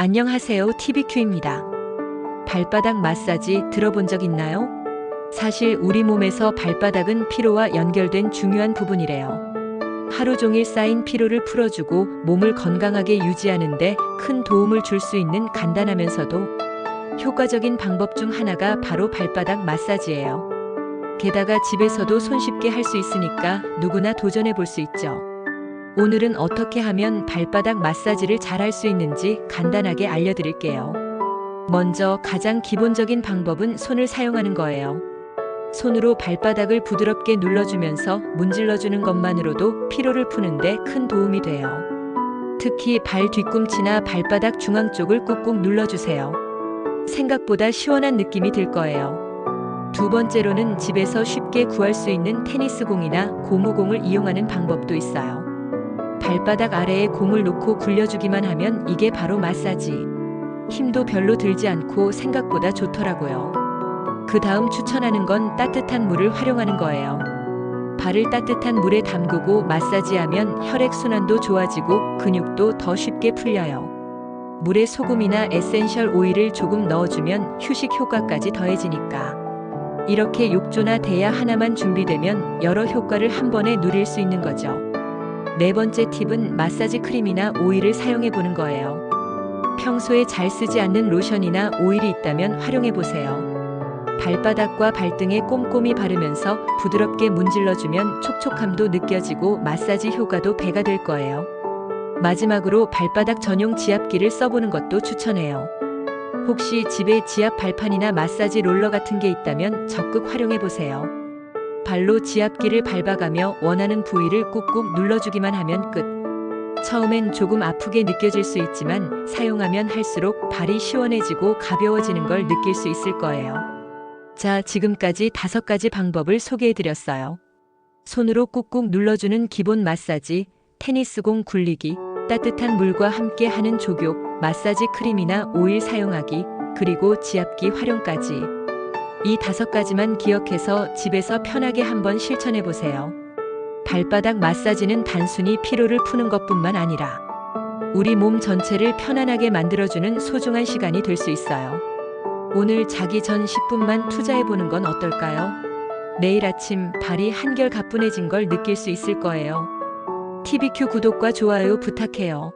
안녕하세요. TVQ입니다. 발바닥 마사지 들어본 적 있나요? 사실 우리 몸에서 발바닥은 피로와 연결된 중요한 부분이래요. 하루 종일 쌓인 피로를 풀어주고 몸을 건강하게 유지하는데 큰 도움을 줄 수 있는 간단하면서도 효과적인 방법 중 하나가 바로 발바닥 마사지예요. 게다가 집에서도 손쉽게 할 수 있으니까 누구나 도전해 볼 수 있죠. 오늘은 어떻게 하면 발바닥 마사지를 잘 할 수 있는지 간단하게 알려드릴게요. 먼저 가장 기본적인 방법은 손을 사용하는 거예요. 손으로 발바닥을 부드럽게 눌러주면서 문질러주는 것만으로도 피로를 푸는데 큰 도움이 돼요. 특히 발 뒤꿈치나 발바닥 중앙 쪽을 꾹꾹 눌러주세요. 생각보다 시원한 느낌이 들 거예요. 두 번째로는 집에서 쉽게 구할 수 있는 테니스 공이나 고무공을 이용하는 방법도 있어요. 발바닥 아래에 공을 놓고 굴려주기만 하면 이게 바로 마사지. 힘도 별로 들지 않고 생각보다 좋더라고요. 그 다음 추천하는 건 따뜻한 물을 활용하는 거예요. 발을 따뜻한 물에 담그고 마사지하면 혈액순환도 좋아지고 근육도 더 쉽게 풀려요. 물에 소금이나 에센셜 오일을 조금 넣어주면 휴식 효과까지 더해지니까. 이렇게 욕조나 대야 하나만 준비되면 여러 효과를 한 번에 누릴 수 있는 거죠. 네 번째 팁은 마사지 크림이나 오일을 사용해 보는 거예요. 평소에 잘 쓰지 않는 로션이나 오일이 있다면 활용해 보세요. 발바닥과 발등에 꼼꼼히 바르면서 부드럽게 문질러주면 촉촉함도 느껴지고 마사지 효과도 배가 될 거예요. 마지막으로 발바닥 전용 지압기를 써보는 것도 추천해요. 혹시 집에 지압 발판이나 마사지 롤러 같은 게 있다면 적극 활용해 보세요. 발로 지압기를 밟아가며 원하는 부위를 꾹꾹 눌러주기만 하면 끝. 처음엔 조금 아프게 느껴질 수 있지만 사용하면 할수록 발이 시원해지고 가벼워지는 걸 느낄 수 있을 거예요. 자, 지금까지 다섯 가지 방법을 소개해 드렸어요. 손으로 꾹꾹 눌러주는 기본 마사지, 테니스공 굴리기, 따뜻한 물과 함께 하는 족욕, 마사지 크림이나 오일 사용하기, 그리고 지압기 활용까지. 이 다섯 가지만 기억해서 집에서 편하게 한번 실천해 보세요. 발바닥 마사지는 단순히 피로를 푸는 것뿐만 아니라 우리 몸 전체를 편안하게 만들어주는 소중한 시간이 될 수 있어요. 오늘 자기 전 10분만 투자해 보는 건 어떨까요? 내일 아침 발이 한결 가뿐해진 걸 느낄 수 있을 거예요. TVQ 구독과 좋아요 부탁해요.